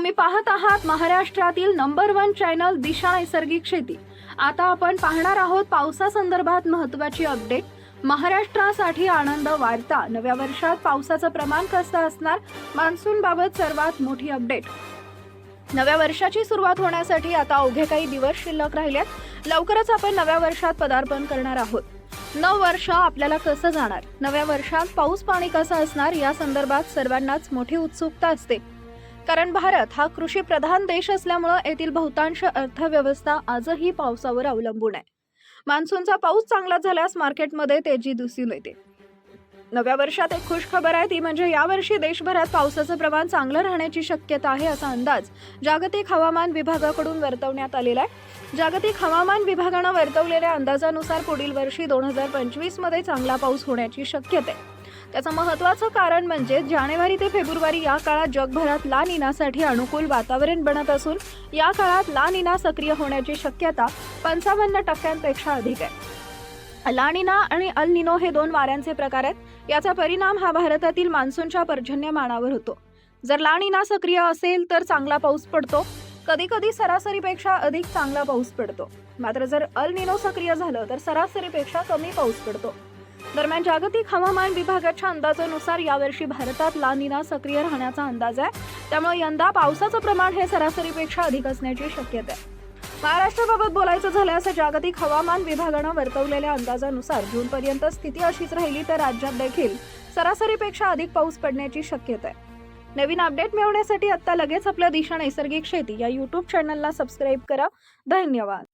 तुम्ही पाहत आहात महाराष्ट्रातील नंबर वन चॅनल दिशा नैसर्गिक शेती. आता आपण पाहणार आहोत पावसासंदर्भात महत्त्वाची अपडेट. महाराष्ट्रासाठी आनंद वार्ता नव्या वर्षात पावसाचं प्रमाण कसं असणार? मान्सून बाबत सर्वात मोठी अपडेट. नव्या वर्षाची सुरुवात होण्यासाठी आता अवघे काही दिवस शिल्लक राहिल्यात. लवकरच आपण नव्या वर्षात पदार्पण करणार आहोत. नव वर्ष आपल्याला कसं जाणार? नव्या वर्षात पाऊस पाणी कसं असणार? या संदर्भात सर्वांनाच मोठी उत्सुकता असते. कारण भारत हा कृषी प्रधान देश असल्यामुळं येथील बहुतांश अर्थव्यवस्था आजही पावसावर अवलंबून आहे. मान्सूनचा पाऊस चांगला झाल्यास मार्केटमध्ये तेजी दिसून येते. नव्या वर्षात एक खुश खबर आहे ती म्हणजे यावर्षी देशभरात पावसाचं प्रमाण चांगलं राहण्याची शक्यता आहे असा अंदाज जागतिक हवामान विभागाकडून वर्तवण्यात आलेला आहे. जागतिक हवामान विभागानं वर्तवलेल्या अंदाजानुसार पुढील वर्षी दोन हजार पंचवीसमध्ये चांगला पाऊस होण्याची शक्यता आहे. त्याचं महत्वाचं कारण म्हणजे जानेवारी ते फेब्रुवारी या काळात जगभरात ला निनासाठी अनुकूल वातावरण बनत असून या काळात ला निना सक्रिय होण्याची शक्यता पंचावन्न टक्क्यांपेक्षा अधिक आहे. अलानिना आणि अल निनो हे दोन वाऱ्यांचे प्रकार आहेत. याचा परिणाम हा भारतातील मान्सूनच्या पर्जन्यमानावर होतो. जर लानिना सक्रिय असेल तर चांगला पाऊस पडतो. कधी कधी सरासरीपेक्षा अधिक चांगला पाऊस पडतो. मात्र जर अल निनो सक्रिय झालं तर सरासरीपेक्षा कमी पाऊस पडतो. दरम्यान जागतिक हवामान विभागाच्या अंदाजानुसार यावर्षी भारतात लानिना सक्रिय राहण्याचा अंदाज आहे. त्यामुळे यंदा पावसाचं प्रमाण हे सरासरीपेक्षा अधिक असण्याची शक्यता आहे. महाराष्ट्राबाबत बोलायचं झाल्यास जागतिक हवामान विभागानं वर्तवलेल्या अंदाजानुसार जूनपर्यंत स्थिती अशीच राहिली तर राज्यात देखील सरासरीपेक्षा अधिक पाऊस पडण्याची शक्यता आहे. नवीन अपडेट मिळवण्यासाठी आता लगेच आपल्या दिशा नैसर्गिक शेती या यूट्यूब चॅनलला सबस्क्राईब करा. धन्यवाद.